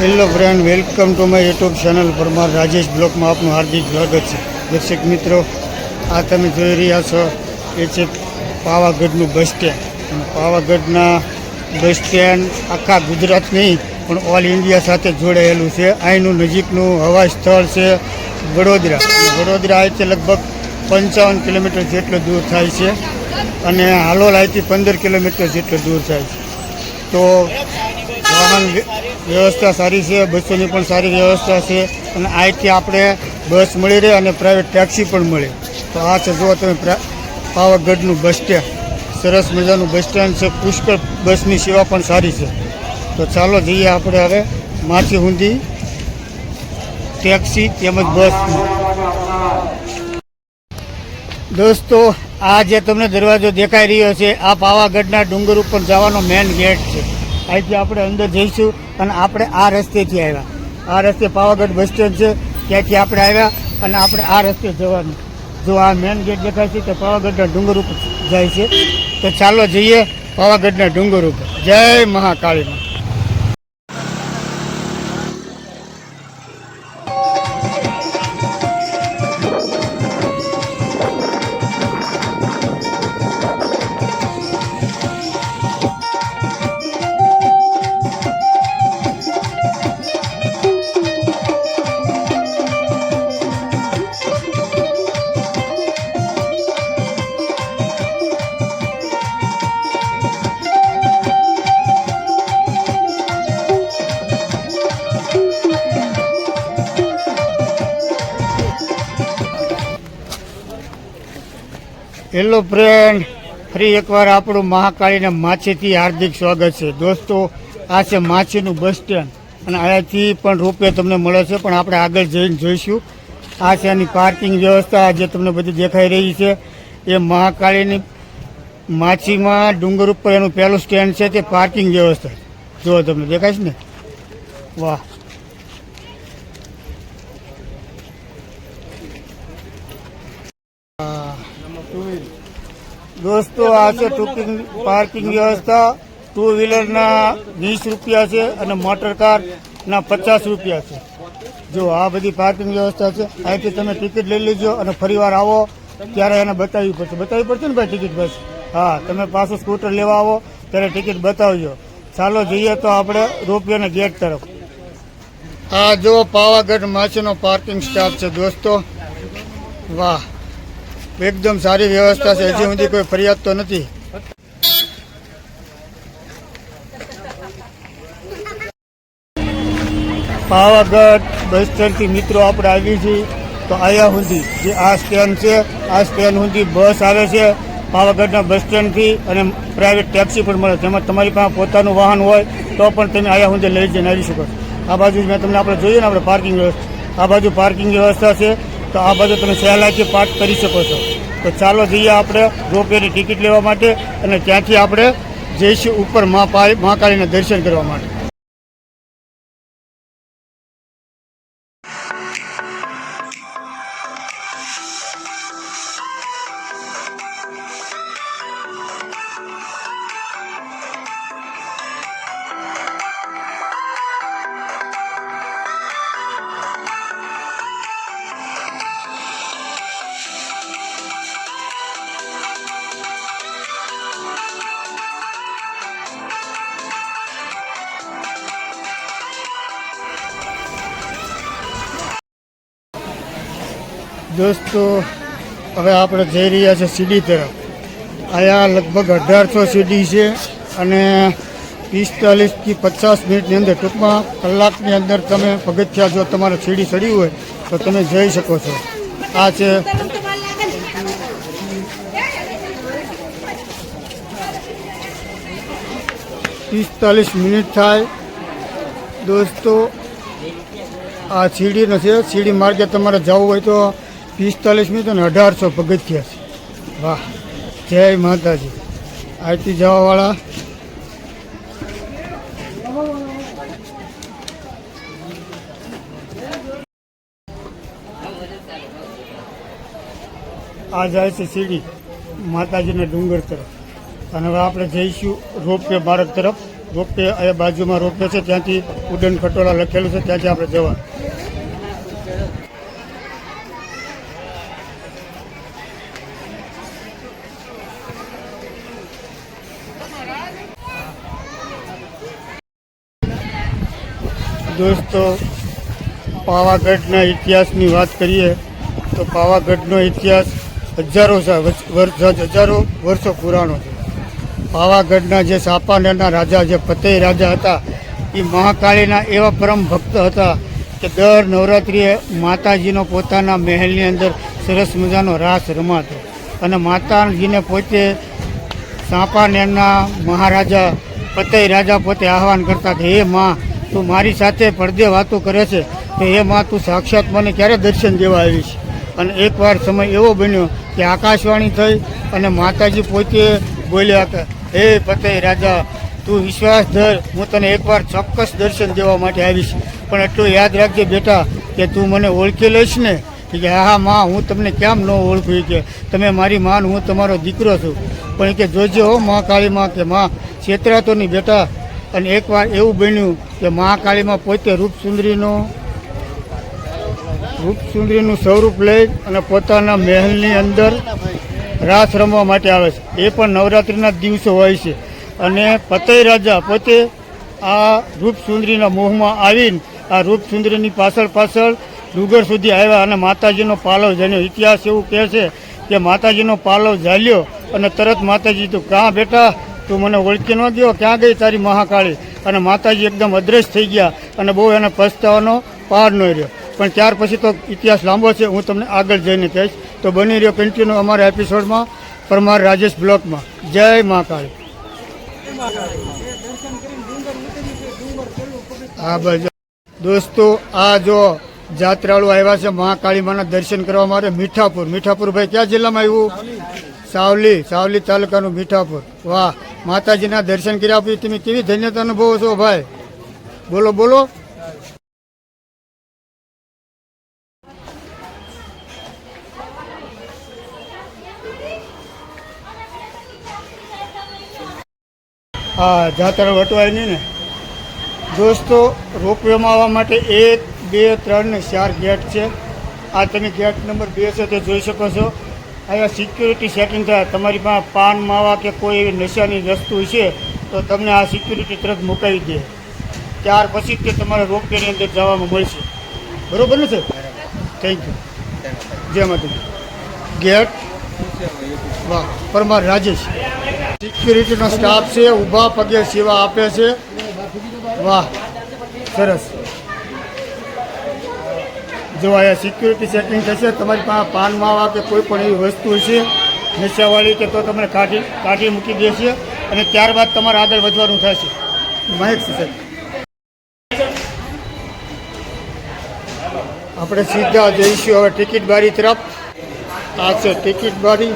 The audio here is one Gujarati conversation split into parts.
Hello friend welcome to my YouTube channel Parmar Rajesh બ્લોકમાં આપનું હાર્દિક સ્વાગત છે. દર્શક મિત્રો, આ તમે જોઈ રહ્યા છો, એ છે પાવાગઢનું બસ સ્ટેન્ડ. પાવાગઢના બસ સ્ટેન્ડ આખા ગુજરાત નહીં, પણ ઓલ ઇન્ડિયા સાથે જોડાયેલું છે. અહીંનું નજીકનું હવાઈ સ્થળ છે વડોદરા. વડોદરા અહીંથી લગભગ પંચાવન કિલોમીટર જેટલું દૂર થાય છે. અને હાલોલ અહીંથી પંદર કિલોમીટર જેટલું દૂર થાય છે. તો વાહન વ્યવસ્થા સારી છે, બસોની પણ સારી વ્યવસ્થા છે અને અહીંથી આપણે બસ મળી રહે અને પ્રાઇવેટ ટેક્સી પણ મળે. તો આ છે, જુઓ તમે પાવાગઢનું બસ સ્ટેન્ડ સરસ મજાનું બસ સ્ટેન્ડ છે, પુષ્કળ બસની સેવા પણ સારી છે. તો ચાલો જઈએ આપણે હવે માછી હુંદી ટેક્સી તેમજ બસ દોસ્તો, આ જે તમને દરવાજો દેખાઈ રહ્યો છે, આ પાવાગઢના ડુંગર ઉપર જવાનો મેન ગેટ છે. અહીંથી આપણે અંદર જઈશું અને આપણે આ રસ્તેથી આવ્યા. આ રસ્તે પાવાગઢ બસ સ્ટેન્ડ છે, ત્યાંથી આપણે આવ્યા અને આપણે આ રસ્તે જવાનું. જો આ મેન ગેટ દેખાય છે, તો પાવાગઢના ડુંગર ઉપર જાય છે. તો ચાલો જઈએ પાવાગઢના ડુંગર ઉપર. જય મહાકાળી હેલો ફ્રેન્ડ ફરી એકવાર આપણું મહાકાળીના માછીથી હાર્દિક સ્વાગત છે. દોસ્તો, આ છે માછીનું બસ સ્ટેન્ડ. અને અહીંયાથી પણ રૂપિયા તમને મળે છે, પણ આપણે આગળ જઈને જોઈશું. આ છે એની પાર્કિંગ વ્યવસ્થા જે તમને બધી દેખાઈ રહી છે. એ મહાકાળીની માછીમાં ડુંગર ઉપર એનું પહેલું સ્ટેન્ડ છે, તે પાર્કિંગ વ્યવસ્થા જો તમને દેખાય છે ને? વાહ. દોસ્તો, આ છે ટુકિંગ પાર્કિંગ વ્યવસ્થા. ટુ વ્હીલરના વીસ રૂપિયા છે અને મોટર કારના પચાસ રૂપિયા છે. જો, આ બધી પાર્કિંગ વ્યવસ્થા છે. અહીંથી તમે ટિકિટ લઈ લેજો અને ફરીવાર આવો. ત્યારે એને બતાવવી પડશે. બતાવવી પડશે ને ભાઈ ટિકિટ બસ? હા, તમે પાછું સ્કૂટર લેવા આવો, ત્યારે ટિકિટ બતાવજો. ચાલો, જઈએ તો આપણે રોપિયાના ગેટ તરફ. આ જો પાવાગઢ માછીનો પાર્કિંગ સ્ટાફ છે, દોસ્તો. વાહ. એકદમ સારી વ્યવસ્થા છે. હજી સુધી કોઈ ફરિયાદ તો નથી. પાવાગઢ બસ સ્ટેન્ડથી મિત્રો આપણે આવી છીએ. તો અહીંયા સુધી જે આ સ્ટેન્ડ છે, આ સ્ટેન્ડ સુધી બસ આવે છે પાવાગઢના બસ સ્ટેન્ડથી અને પ્રાઇવેટ ટેક્સી પણ મળે. તેમાં તમારી પાસે પોતાનું વાહન હોય તો પણ તમે અહીંયા સુધી લઈ જઈને આવી શકો આ બાજુ મેં તમને આપણે જોઈએ ને આપણે પાર્કિંગ વ્યવસ્થા. આ બાજુ પાર્કિંગ વ્યવસ્થા છે. તો આ બધું તમે સહેલાઈથી પાઠ કરી શકો છો. તો ચાલો જઈએ આપણે રોપવેની ટિકિટ લેવા માટે અને ત્યાંથી આપણે જઈશું ઉપર મા મહાકાળીના દર્શન કરવા માટે. દોસ્તો, હવે આપણે જઈ રહ્યા છે સીડી તરફ. અહીંયા લગભગ અઢારસો સીડી છે અને પિસ્તાલીસથી પચાસ મિનિટની અંદર ટૂંકમાં કલાકની અંદર તમે પગથિયા જો તમારે સીડી ચડી હોય, તો તમે જઈ શકો છો. આ છે પિસ્તાલીસ મિનિટ થાય. દોસ્તો, આ સીડીનો છે. સીડી માર્ગે તમારે જવું હોય તો પિસ્તાલીસ તો ને અઢારસો પગથિયા વાહ. જય માતાજી. આરતી જવાવાળા. આ જાય છે સીડી માતાજીના ડુંગર તરફ. અને હવે આપણે જઈશું રોપવે માર્ગ તરફ. રોપવે અહીંયા બાજુમાં રોપવે છે, ત્યાંથી ઉડન ખટોળા લખેલું છે, ત્યાંથી આપણે જવા દોસ્તો, પાવાગઢના ઇતિહાસની વાત કરીએ, તો પાવાગઢનો ઇતિહાસ હજારો હજારો વર્ષો પુરાણો છે. પાવાગઢના જે સાપાનેરના રાજા, જે ફતેહ રાજા હતા, એ મહાકાળીના એવા પરમ ભક્ત હતા કે દર નવરાત્રિએ માતાજીનો પોતાના મહેલની અંદર સરસ મજાનો રાસ રમાતો. અને માતાજીને પોતે સાપાનેરના મહારાજા, ફતેહ રાજા પોતે આહવાન કરતા કે, હે માં તું મારી સાથે પડદે વાતો કરે છે તો એ માં તું સાક્ષાત મને ક્યારે દર્શન દેવા આવીશ? અને એકવાર સમય એવો બન્યો કે આકાશવાણી થઈ અને માતાજી પોતે બોલ્યા કે હે પતે રાજા, તું વિશ્વાસ ધર, હું તને એકવાર ચોક્કસ દર્શન દેવા માટે આવીશ. પણ એટલું યાદ રાખજે બેટા કે તું મને ઓળખી લઈશ ને? કે હા, માં, હું તમને કેમ ન ઓળખું? કે, તમે મારી માન, હું તમારો દીકરો છું. પણ કે, જોજો હો, માં કાળી માં કે, માં છેતરાતો નહીં બેટા અને એકવાર એવું બન્યું કે મહાકાળીમાં પોતે રૂપસુંદરીનો રૂપસુંદરીનું સ્વરૂપ લઈ અને પોતાના મહેલની અંદર રાસ રમવા માટે આવે છે. એ પણ નવરાત્રિના દિવસો હોય છે. અને પતય રાજા પોતે આ રૂપસુંદરીના મોહમાં આવીને આ રૂપસુંદરીની પાછળ પાછળ ડુંગર સુધી આવ્યા અને માતાજીનો પાલવ જાણ્યો. ઇતિહાસ એવું કહે છે કે માતાજીનો પાલવ ઝાલ્યો અને તરત માતાજી તો, કાં બેટા તું મને ઓળખી ન ગયો, ક્યાં ગઈ તારી મહાકાળી? અને માતાજી એકદમ અદ્રશ્ય થઈ ગયા અને બહુ એને પસ્તાવાનો પાર ન રહ્યો. પણ ત્યાર પછી તો ઇતિહાસ લાંબો છે, હું તમને આગળ જઈને કહીશ. તો બની રહ્યો કન્ટિન્યુ અમારા એપિસોડમાં પરમાર રાજેશ બ્લોકમાં. જય મહાકાળી. હા, બસ. દોસ્તો, આ જો જાત્રાળુ આવ્યા છે મહાકાળી માના દર્શન કરવા માટે મીઠાપુર. મીઠાપુર ભાઈ કયા જિલ્લામાં આવ્યું? સાવલી સાવલી તાલુકાનું મીઠાપુર. વાહ, માતાજીના દર્શન કર્યા પછી તમે કેવી ધન્યતા અનુભવો છો ભાઈ? બોલો બોલો. હા જાત્રા વટવાય નહીં ને. દોસ્તો, રોપવેમાં આવવા માટે એક, બે, ત્રણ ને ચાર ગેટ છે. આ તમે ગેટ નંબર બે છે તે જોઈ શકો છો. અહીંયા સિક્યુરિટી સેટિંગ થાય. તમારી પાસે પાન, માવા કે કોઈ એવી નશાની વસ્તુ છે, તો તમને આ સિક્યુરિટી તરત મુકાવી દે. ત્યાર પછી તે તમારે રોપવેની અંદર જવામાં મળશે. બરોબર ને સર થેન્ક યુ જય માતાજી. ગેટ? વાહ, પરમાર રાજેશ. સિક્યુરિટીનો સ્ટાફ છે, ઊભા પગે સેવા આપે છે. વાહ, સરસ. જો અહીંયા સિક્યુરિટી સેટિંગ થશે, તમારી પાસે પાન, માવા કે કોઈ પણ એવી વસ્તુ હશે, નશાવાળી કે તો તમને કાઢી કાઢી મૂકી દેશે અને ત્યારબાદ તમારે આગળ વધવાનું થશે. માહિત છે સાહેબ. આપણે સીધા જઈશું હવે ટિકિટ બારી તરફ. આ છે ટિકિટ બારી.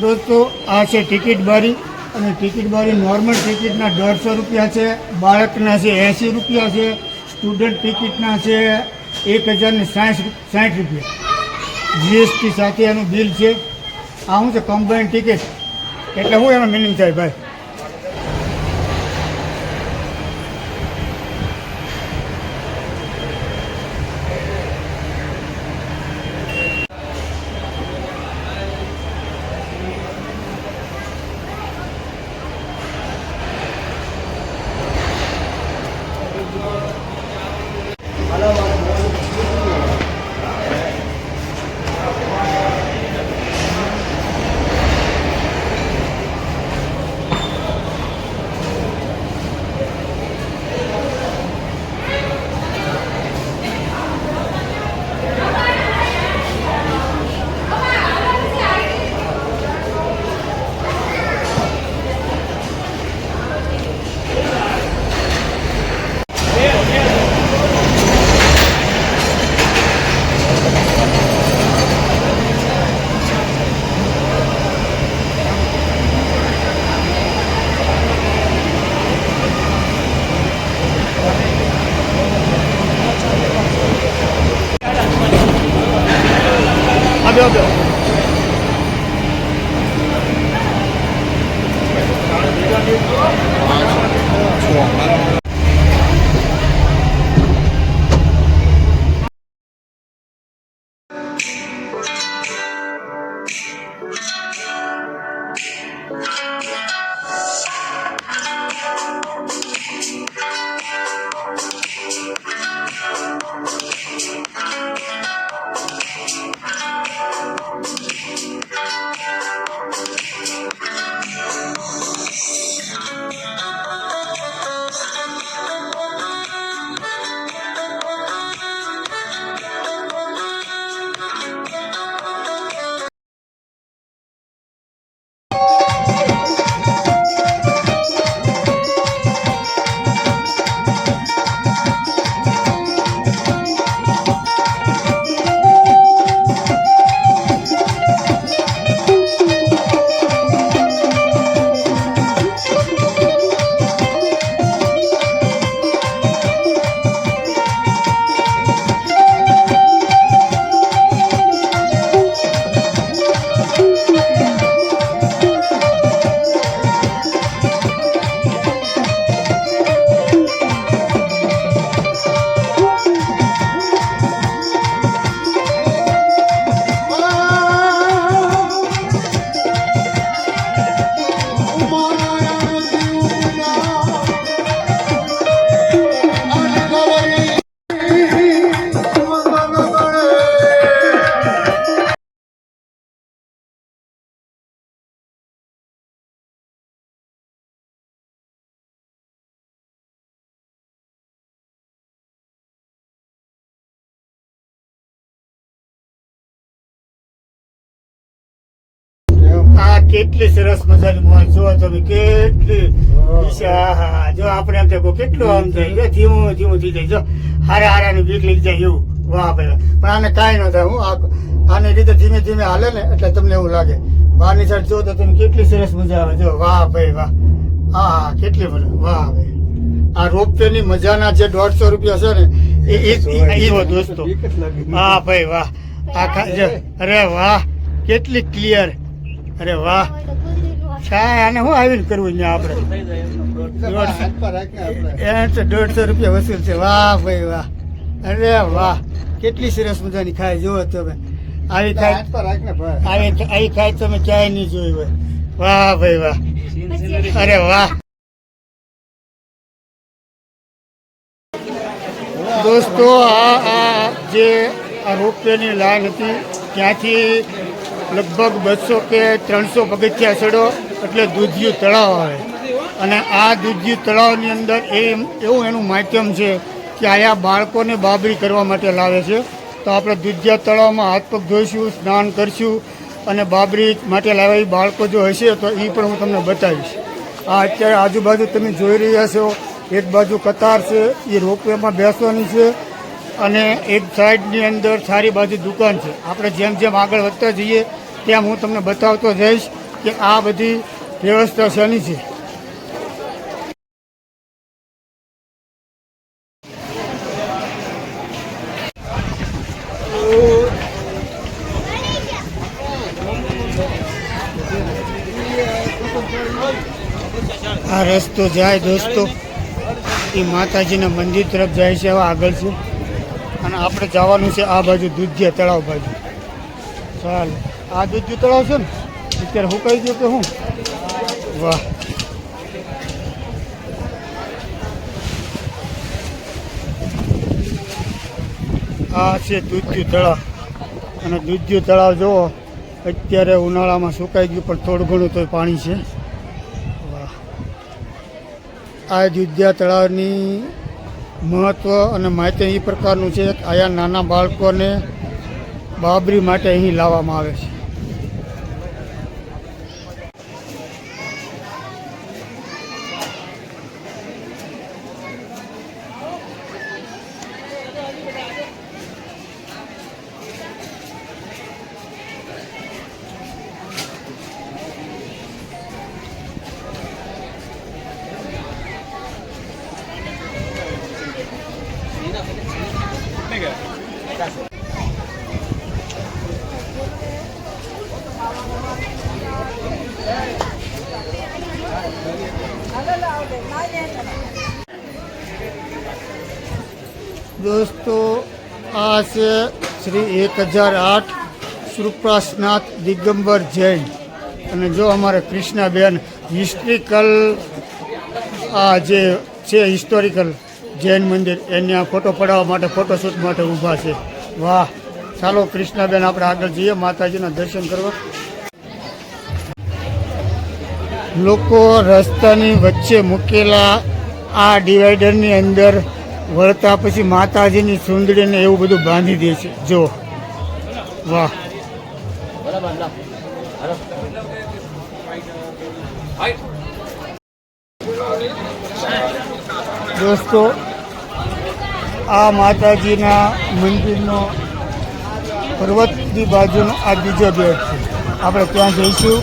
દોસ્તો, આ છે ટિકિટ બારી અને ટિકિટ બારી નોર્મલ ટિકિટના દોઢસો રૂપિયા છે, બાળકના છે એંસી રૂપિયા છે, સ્ટુડન્ટ ટિકિટના છે એક હજારને સાઠ સાઠ રૂપિયા. જીએસટી સાથે એનું બિલ છે. આ શું છે કમ્બાઈન ટિકિટ એટલે શું એનો મિનિંગ થાય ભાઈ? કેટલી સરસ મજાની મોજ જો તમે કેટલી જો આપણે એમ થાય કેટલું આમ થાય. જો ધીમું ધીમું થઈ જાય. જો હારે હારાની બીક લઈ જાય એવું. વાહ ભાઈ પણ આને કાંઈ ન થાય હું આને રીતે ધીમે ધીમે હાલે ને એટલે તમને એવું લાગે. બહારની સાઈડ જો તો તમે કેટલી સરસ મજા આવે. જો વાહ ભાઈ વાહ. હા હા કેટલી મજા. વાહ ભાઈ. આ રોપવે ની મજાના જે દોઢસો રૂપિયા છે ને એ એ દોસ્તો વાહ ભાઈ વાહ. આખા અરે વાહ. કેટલી ક્લિયર. અરે વાહ. સાહેબ આને શું આવીને કરવું અહીંયા આપણે? એ તો દોઢસો રૂપિયા વસૂલ છે. વાહ ભાઈ વાહ. અરે વાહ. કેટલી સરસ મજાની ખાય જુઓ તમે. આવી ખાય આવી આવી ખાય તમે ક્યાંય નહીં જોઈ હોય. વાહ ભાઈ વાહ. અરે વાહ. દોસ્તો આ આ જે આ રોપવેની લાઈન હતી ત્યાંથી લગભગ બસો કે ત્રણસો પગથિયા ચડો એટલે દૂધિયું તળાવ આવે. અને આ દૂધિયું તળાવની અંદર એ એવું એનું માધ્યમ છે કે અહીંયા બાળકોને બાબરી કરવા માટે લાવે છે. તો આપણે દૂધિયા તળાવમાં હાથ પગ ધોઈશું, સ્નાન કરશું અને બાબરી માટે લાવેલી બાળકો જો હશે તો એ પણ હું તમને બતાવીશ. આ અત્યારે આજુબાજુ તમે જોઈ રહ્યા છો, એક બાજુ કતાર છે એ રોપવેમાં બેસવાની છે અને એક સાઈડની અંદર સારી બાજુ દુકાન છે. આપણે જેમ જેમ આગળ વધતા જઈએ તેમ હું તમને બતાવતો જઈશ કે આ બધી વ્યવસ્થા શેની છે. આ રસ્તો જાય દોસ્તો. એ માતાજીના મંદિર તરફ જાય છે હવે આગળ છે. અને આપણે જવાનું છે આ બાજુ દૂધિયા તળાવ બાજુ. ચાલ. આ દૂધ તળાવ છે ને, અત્યારે હુકાઈ ગયું કે હું. વાહ. આ છે દૂધ્યું તળાવ. અને દૂધિયું તળાવ જુઓ, અત્યારે ઉનાળામાં સુકાઈ ગયું, પણ થોડું ઘણું તો પાણી છે. આ દૂધિયા તળાવની મહત્ત્વ અને માહિતી એ પ્રકારનું છે અહીંયા નાના બાળકોને બાબરી માટે અહીં લાવવામાં આવે છે દોસ્તો છે શ્રી એક હજાર આઠ સુપ્રાસનાથ દિગંબર જૈન. અને જો અમારે કૃષ્ણાબેન હિસ્ટ્રિકલ આ જે છે હિસ્ટોરિકલ જૈન મંદિર, એને ફોટો પડાવવા માટે ફોટોશૂટ માટે ઊભા છે. વાહ! ચાલો કૃષ્ણાબેન, આપણે આગળ જઈએ, માતાજીના દર્શન કરવા. લોકો રસ્તાની વચ્ચે મૂકેલા આ ડિવાઈડરની અંદર વળતા પછી માતાજીની સુંદરીને એવું બધું બાંધી દે છે. જો. વાહ. દોસ્તો, આ માતાજીના મંદિરનો પર્વતની બાજુનો આ બીજો બેટ છે. આપણે ત્યાં જઈશું.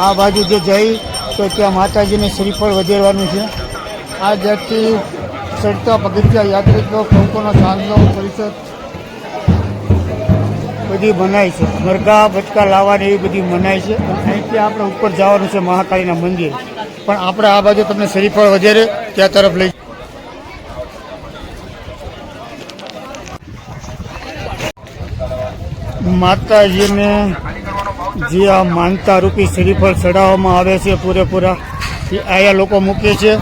આ બાજુ જે જઈ, તો ત્યાં માતાજીને શ્રીફળ વધેરવાનું છે. આ ગેટથી ચડતા પગથિયા યાત્રિકો કંકોનો સાંજનો પરિષદ બધી મનાય છે. મરઘા બચકા લાવવાની એવી બધી મનાય છે. અને અહીંથી આપણે ઉપર જવાનું છે મહાકાળીના મંદિર. પણ આપણે આ બાજુ તમને શરીફળ વધારે ત્યાં તરફ લઈ માતાજીને જે આ માનતા રૂપી શ્રીફળ ચડાવવામાં આવે છે પૂરેપૂરા, એ આયા લોકો મૂકે છે.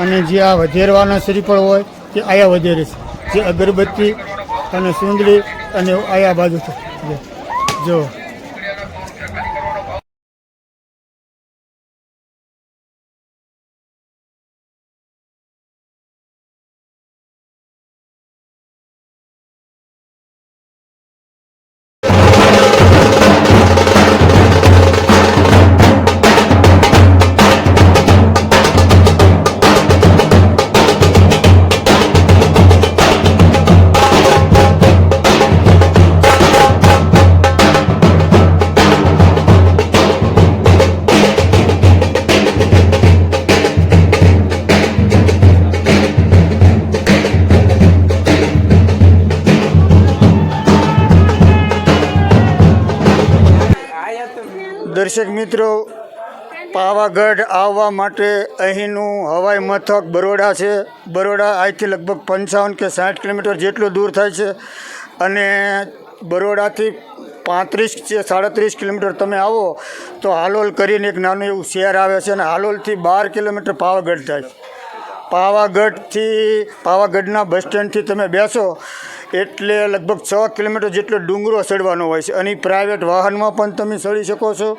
અને જે આ વધેરવાના શ્રીફળ હોય તે આયા વધેરે છે. જે અગરબત્તી અને સુંદરી અને આયા બાજુ છે. જો. દર્શક મિત્રો, પાવાગઢ આવવા માટે અહીંનું હવાઈ મથક બરોડા છે. બરોડા અહીંથી લગભગ પંચાવન કે સાઠ કિલોમીટર જેટલું દૂર થાય છે. અને બરોડાથી પાંત્રીસ કે સાડત્રીસ કિલોમીટર તમે આવો તો હાલોલ કરીને એક નાનું એવું શહેર આવે છે અને હાલોલથી બાર કિલોમીટર પાવાગઢ થાય છે. પાવાગઢથી, પાવાગઢના બસ સ્ટેન્ડથી તમે બેસો એટલે લગભગ છ કિલોમીટર જેટલો ડુંગરો ચડવાનો હોય છે. અને પ્રાઇવેટ વાહનમાં પણ તમે ચડી શકો છો.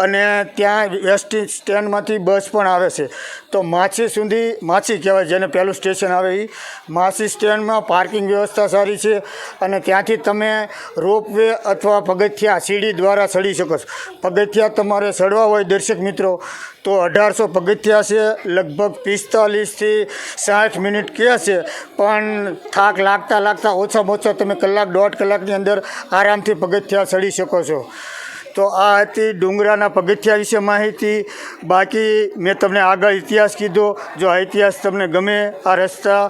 અને ત્યાં એસટી સ્ટેન્ડમાંથી બસ પણ આવે છે. તો માછી સુધી, માછી કહેવાય જેને પહેલું સ્ટેશન આવે એ માછી સ્ટેન્ડમાં પાર્કિંગ વ્યવસ્થા સારી છે. અને ત્યાંથી તમે રોપવે અથવા પગથિયા સીડી દ્વારા ચડી શકો છો. પગથિયા તમારે ચડવા હોય દર્શક મિત્રો, તો અઢારસો પગથિયા છે, લગભગ પિસ્તાલીસથી સાઠ મિનિટ કહે છે. પણ થાક લાગતા લાગતા ઓછામાં ઓછા તમે કલાક, દોઢ કલાકની અંદર આરામથી પગથિયા ચડી શકો છો. તો આ હતી ડુંગરાના પગથિયા વિશે માહિતી. બાકી મેં તમને આગળ ઇતિહાસ કીધો. જો આ ઇતિહાસ તમને ગમે, આ રસ્તા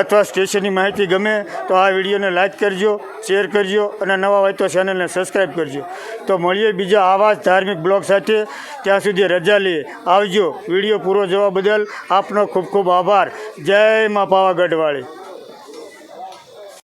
અથવા સ્ટેશનની માહિતી ગમે, તો આ વિડીયોને લાઇક કરજો, શેર કરજો અને નવા હોય તો ચેનલને સબસ્ક્રાઈબ કરજો. તો મળીએ બીજા આવા જ ધાર્મિક બ્લોગ સાથે. ત્યાં સુધી રજા લઈએ આવજો. વીડિયો પૂરો જોવા બદલ આપનો ખૂબ ખૂબ આભાર. જય મા પાવાગઢવાળી.